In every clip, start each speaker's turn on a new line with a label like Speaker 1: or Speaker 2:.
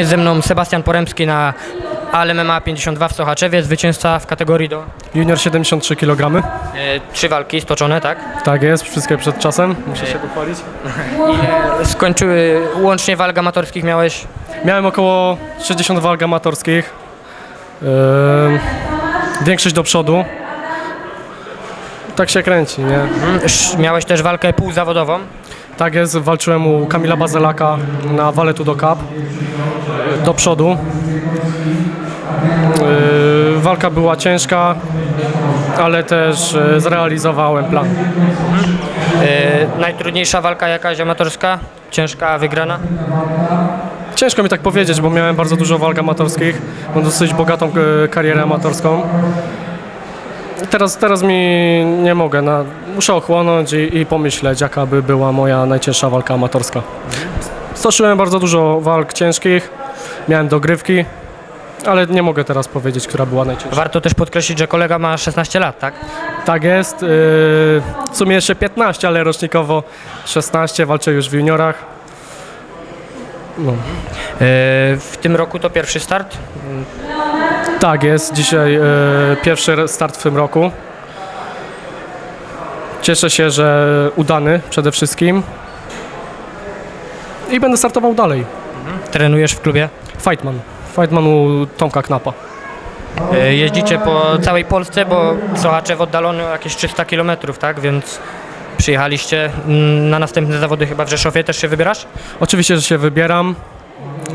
Speaker 1: Jest ze mną Sebastian Poremski na ALMMA 52 w Sochaczewie, zwycięzca w kategorii do
Speaker 2: Junior 73 kg.
Speaker 1: e, trzy walki stoczone, tak?
Speaker 2: Tak jest, wszystkie przed czasem. Muszę się pochwalić.
Speaker 1: Ile skończyły łącznie walk amatorskich miałeś?
Speaker 2: Miałem około 60 walk amatorskich. Yy, większość do przodu. Tak się kręci, nie?
Speaker 1: Mm, sz- Miałeś też walkę półzawodową.
Speaker 2: Tak jest, walczyłem u Kamila Bazelaka na Valetu do Cup. Yy, Do przodu. Yy, walka była ciężka, ale też yy, zrealizowałem plan.
Speaker 1: E, najtrudniejsza walka jakaś amatorska? Ciężka, wygrana?
Speaker 2: Ciężko mi tak powiedzieć, bo miałem bardzo dużo walk amatorskich. Mam dosyć bogatą karierę amatorską. Teraz, teraz mi nie mogę. Na, muszę ochłonąć i, i pomyśleć, jaka by była moja najcięższa walka amatorska. Stoczyłem bardzo dużo walk ciężkich, miałem dogrywki, ale nie mogę teraz powiedzieć, która była najcięższa.
Speaker 1: Warto też podkreślić, że kolega ma 16 lat, tak?
Speaker 2: Tak jest. Yy, w sumie jeszcze 15, ale rocznikowo 16, walczę już w juniorach. No.
Speaker 1: E, w tym roku to pierwszy start.
Speaker 2: Tak jest, dzisiaj e, pierwszy start w tym roku. Cieszę się, że udany przede wszystkim. I będę startował dalej.
Speaker 1: Trenujesz w klubie.
Speaker 2: Fightman. Fightman u Tomka Knapa.
Speaker 1: E, jeździcie po całej Polsce, bo Sochaczew oddalony o jakieś 300 km, tak? Więc przyjechaliście mm, na następne zawody chyba w Rzeszowie. Też się wybierasz?
Speaker 2: Oczywiście, że się wybieram.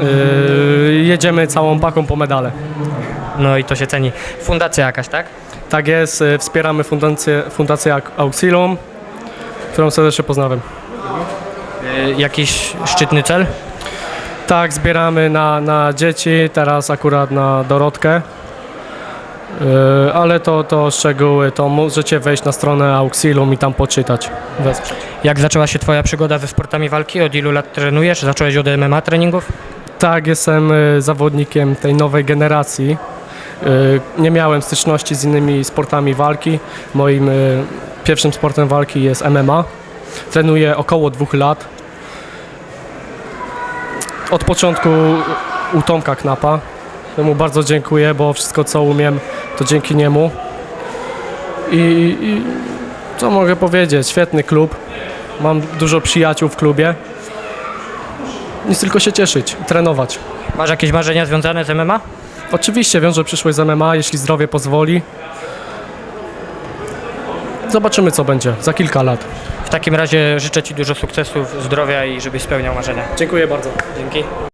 Speaker 2: E, jedziemy całą paką po medale.
Speaker 1: No i to się ceni. Fundacja jakaś, tak?
Speaker 2: Tak jest, e, wspieramy fundację, fundację Au- Auxilium, którą serdecznie pozdrawiam.
Speaker 1: E, jakiś szczytny cel?
Speaker 2: Tak, zbieramy na, na dzieci, teraz akurat na Dorotkę. Yy, ale to, to szczegóły, to możecie wejść na stronę Auxilum i tam poczytać. Wesprzeć.
Speaker 1: Jak zaczęła się Twoja przygoda ze sportami walki? Od ilu lat trenujesz? Zacząłeś od MMA treningów?
Speaker 2: Tak, jestem y, zawodnikiem tej nowej generacji. Y, Nie miałem styczności z innymi sportami walki. Moim y, pierwszym sportem walki jest MMA. Trenuję około dwóch lat. Od początku u Tomka Knapa. Mu bardzo dziękuję, bo wszystko co umiem to dzięki niemu. I, i co mogę powiedzieć? Świetny klub. Mam dużo przyjaciół w klubie. Nic tylko się cieszyć, trenować.
Speaker 1: Masz jakieś marzenia związane z MMA?
Speaker 2: Oczywiście wiążę przyszłość z MMA, jeśli zdrowie pozwoli. Zobaczymy, co będzie za kilka lat.
Speaker 1: W takim razie życzę Ci dużo sukcesów, zdrowia i żebyś spełniał marzenia.
Speaker 2: Dziękuję bardzo.
Speaker 1: Dzięki.